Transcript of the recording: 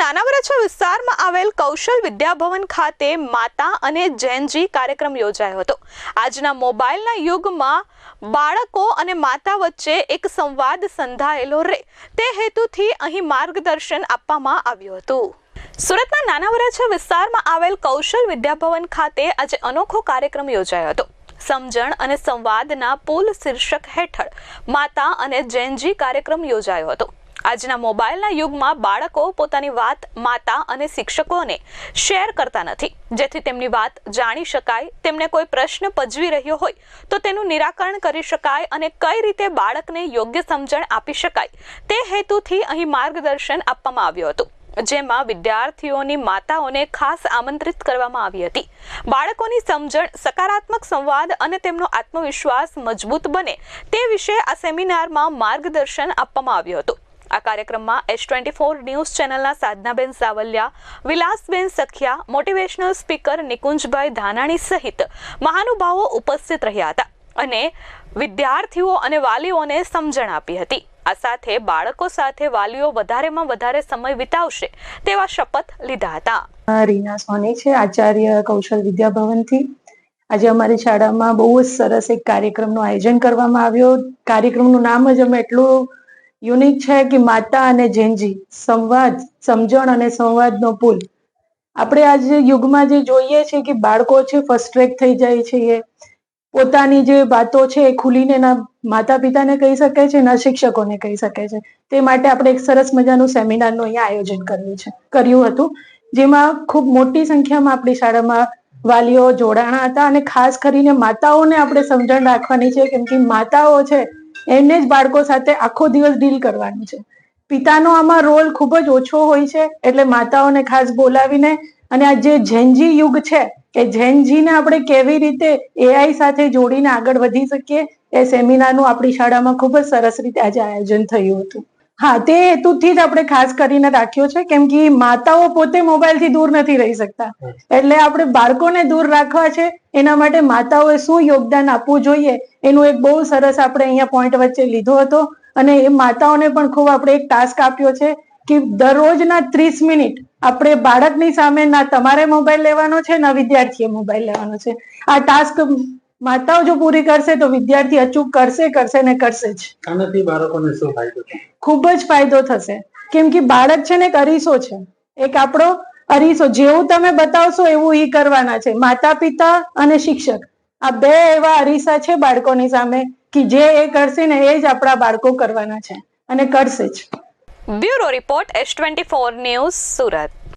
નાના વરાછા વિસ્તારમાં આવેલ કૌશલ વિદ્યાભવન ખાતે માતા અને જૈનજી કાર્યક્રમ યોજાયો હતો. આજના મોબાઈલના યુગમાં બાળકો અને માતા વચ્ચે એક સંવાદ સંધાયેલો રહે તે હેતુથી અહીં માર્ગદર્શન આપવામાં આવ્યું હતું. સુરતના નાના વરાછા વિસ્તારમાં આવેલ કૌશલ વિદ્યાભવન ખાતે આજે અનોખો કાર્યક્રમ યોજાયો હતો. સમજણ અને સંવાદના પુલ શીર્ષક હેઠળ માતા અને જૈનજી કાર્યક્રમ યોજાયો હતો. આજના મોબાઈલના યુગમાં બાળકો પોતાની વાત માતા અને શિક્ષકોને શેર કરતા નથી. જેથી તેમની વાત જાણી શકાય, તેમને કોઈ પ્રશ્ન પજવી રહ્યો હોય, તો તેનું નિરાકરણ કરી શકાય અને કઈ રીતે બાળકને યોગ્ય સમજણ આપી શકાય, તે હેતુથી અહીં માર્ગદર્શન આપવામાં આવ્યું હતું. જેમાં વિદ્યાર્થીઓની માતાઓને ખાસ આમંત્રિત કરવામાં આવી હતી. બાળકોની સમજણ સકારાત્મક સંવાદ અને તેમનો આત્મવિશ્વાસ મજબૂત બને, તે વિશે આ સેમિનારમાં માર્ગદર્શન આપવામાં આવ્યું હતું. આ કાર્યક્રમમાં એસ ટ્વેન્ટી ફોર ન્યૂઝ ચેનલના સાધનાબેન સાવલિયા, વિલાસબેન સખિયા, મોટિવેશનલ સ્પીકર નિકુંજભાઈ ધાનાણી સહિત મહાનુભાવો ઉપસ્થિત રહ્યા હતા અને વિદ્યાર્થીઓ અને વાલીઓને સમજણ આપી હતી. આ સાથે બાળકો સાથે વાલીઓ વધારેમાં વધારે સમય વિતાવશે તેવા શપથ લીધા હતા. રીના સોની છે, આચાર્ય કૌશલ વિદ્યાભવનથી. આજે અમારી શાળામાં બહુ જ સરસ એક કાર્યક્રમનું આયોજન કરવામાં આવ્યો. કાર્યક્રમનું નામ જ અમે એટલું યુનિક છે કે માતા અને જેનજી, સંવાદ, સમજણ અને સંવાદનો પુલ. આપણે આજે યુગમાં જે જોઈએ છે કે બાળકો છે ફર્સ્ટ્રેક થઈ જાય છે એ. પોતાની જે વાતો છે એ ખુલીને ના માતા પિતાને કહી શકે છે ના શિક્ષકોને કહી શકે છે. તે માટે આપણે એક સરસ મજાનું સેમિનારનું અહીંયા આયોજન કર્યું છે, કર્યું હતું. જેમાં ખૂબ મોટી સંખ્યામાં આપણી શાળામાં વાલીઓ જોડાણા હતા અને ખાસ કરીને માતાઓને આપણે સમજણ રાખવાની છે કેમ કે માતાઓ છે એમને જ બાળકો સાથે આખો દિવસ ડીલ કરવાનું છે. પિતાનો આમાં રોલ ખૂબ જ ઓછો હોય છે, એટલે માતાઓને ખાસ બોલાવીને અને આ જે ઝેનજી યુગ છે એ ઝેનજીને આપણે કેવી રીતે એઆઈ સાથે જોડીને આગળ વધી શકીએ, એ સેમિનારનું આપણી શાળામાં ખૂબ જ સરસ રીતે આજે આયોજન થયું હતું. હા, તે હેતુથી જ આપણે ખાસ કરીને રાખ્યો છે, કેમ કે માતાઓ પોતે મોબાઈલથી દૂર નથી રહી શકતા. એટલે આપણે બાળકોને દૂર રાખવા છે, એના માટે માતાઓએ શું યોગદાન આપવું જોઈએ, એનું એક બહુ સરસ આપણે અહીંયા પોઈન્ટ વચ્ચે લીધો હતો. અને એ માતાઓને પણ ખૂબ આપણે એક ટાસ્ક આપ્યો છે, કે દરરોજના ત્રીસ મિનિટ આપણે બાળકની સામે ના તમારે મોબાઈલ લેવાનો છે, ના વિદ્યાર્થીએ મોબાઈલ લેવાનો છે. આ ટાસ્ક માતાઓ જો પૂરી કરશે તો વિદ્યાર્થી અચૂક કરશે કરશે ને કરશે જ. આનાથી બાળકોને શું ફાયદો ખૂબ જ ફાયદો થશે. કેમ કે બાળક છે ને એક અરીસો છે. એક આપણો અરીસો. જેવું તમે બતાવશો એવું ઈ કરવાના છે. માતા પિતા અને શિક્ષક. આ બે એવા અરીસા છે બાળકોની સામે કે જે એ કરશે ને એ જ આપણા બાળકો કરવાના છે. અને કરશે જ. Bureau report S twenty four news Surat.